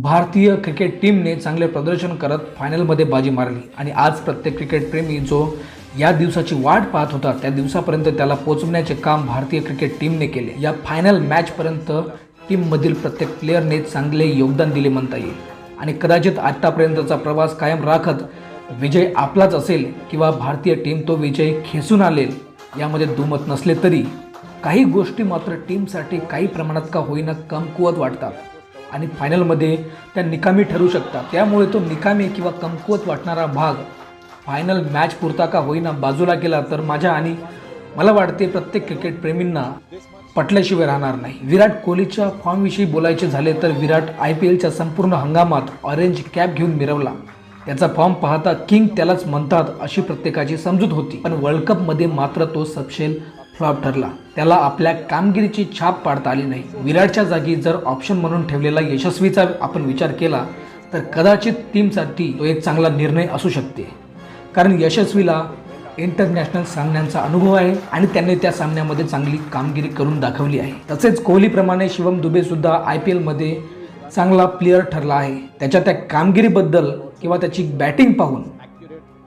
भारतीय क्रिकेट टीमने चांगले प्रदर्शन करत फायनलमध्ये बाजी मारली. आणि आज प्रत्येक क्रिकेटप्रेमी जो या दिवसाची वाट पाहत होता त्या दिवसापर्यंत त्याला पोचवण्याचे काम भारतीय क्रिकेट टीमने केले. या फायनल मॅचपर्यंत टीममधील प्रत्येक प्लेअरने चांगले योगदान दिले म्हणता येईल. आणि कदाचित आत्तापर्यंतचा प्रवास कायम राखत विजय आपलाच असेल किंवा भारतीय टीम तो विजय खेचून आलेल यामध्ये दुमत नसले तरी काही गोष्टी मात्र टीमसाठी काही प्रमाणात का होईना कमकुवत वाटतात. आणि फायनलमध्ये त्या निकामी ठरू शकतात. त्यामुळे तो निकामी किंवा कमकुवत वाटणारा भाग फायनल मॅच पुरता का होईना बाजूला केला तर माझ्या आणि मला वाटते प्रत्येक क्रिकेटप्रेमींना पटल्याशिवाय राहणार नाही. विराट कोहलीच्या फॉर्मविषयी बोलायचे झाले तर विराट आय पी एलच्या संपूर्ण हंगामात ऑरेंज कॅप घेऊन मिरवला. त्याचा फॉर्म पाहता किंग त्यालाच म्हणतात अशी प्रत्येकाची समजूत होती. पण वर्ल्ड कपमध्ये मात्र तो सपशेल फ्लॉप ठरला. त्याला आपल्या कामगिरीची छाप पाडता आली नाही. विराटच्या जागी जर ऑप्शन म्हणून ठेवलेला यशस्वीचा आपण विचार केला तर कदाचित टीमसाठी तो एक चांगला निर्णय असू शकते. कारण यशस्वीला इंटरनॅशनल सामन्यांचा अनुभव आहे आणि त्याने त्या सामन्यामध्ये चांगली कामगिरी करून दाखवली आहे. तसेच कोहलीप्रमाणे शिवम दुबेसुद्धा आय पी एलमध्ये चांगला प्लेअर ठरला आहे. त्याच्या त्या कामगिरीबद्दल किंवा त्याची बॅटिंग पाहून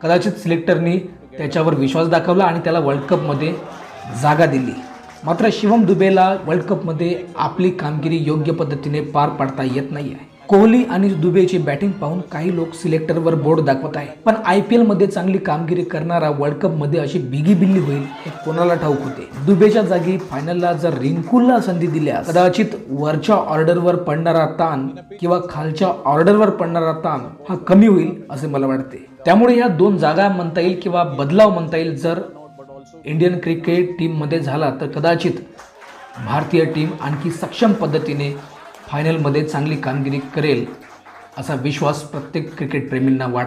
कदाचित सिलेक्टरनी त्याच्यावर विश्वास दाखवला आणि त्याला वर्ल्ड कपमध्ये जागा दिली. मात्र शिवम दुबेला वर्ल्ड कपमध्ये आपली कामगिरी योग्य पद्धतीने पार पाडता येत नाही आहे कोहली आणि दुबेची बॅटिंग पाहून काही लोक सिलेक्टरवर बोर्ड दाखवत आहे. पण आय पी एलमध्ये चांगली कामगिरी करणारा वर्ल्ड कपमध्ये अशी बिगी बिल्ली होईल हे कोणाला ठाऊक होते? दुबेच्या जागी फायनलला जर रिंकूलला संधी दिल्यास कदाचित वरच्या ऑर्डरवर पडणारा ताण किंवा खालच्या ऑर्डरवर पडणारा ताण हा कमी होईल असे मला वाटते. त्यामुळे या दोन जागा म्हणता येईल किंवा बदलाव म्हणता येईल जर इंडियन क्रिकेट टीममध्ये झाला तर कदाचित भारतीय टीम आणखी सक्षम पद्धतीने फायनलमध्ये चांगली कामगिरी करेल असा विश्वास प्रत्येक क्रिकेटप्रेमींना वाटतो.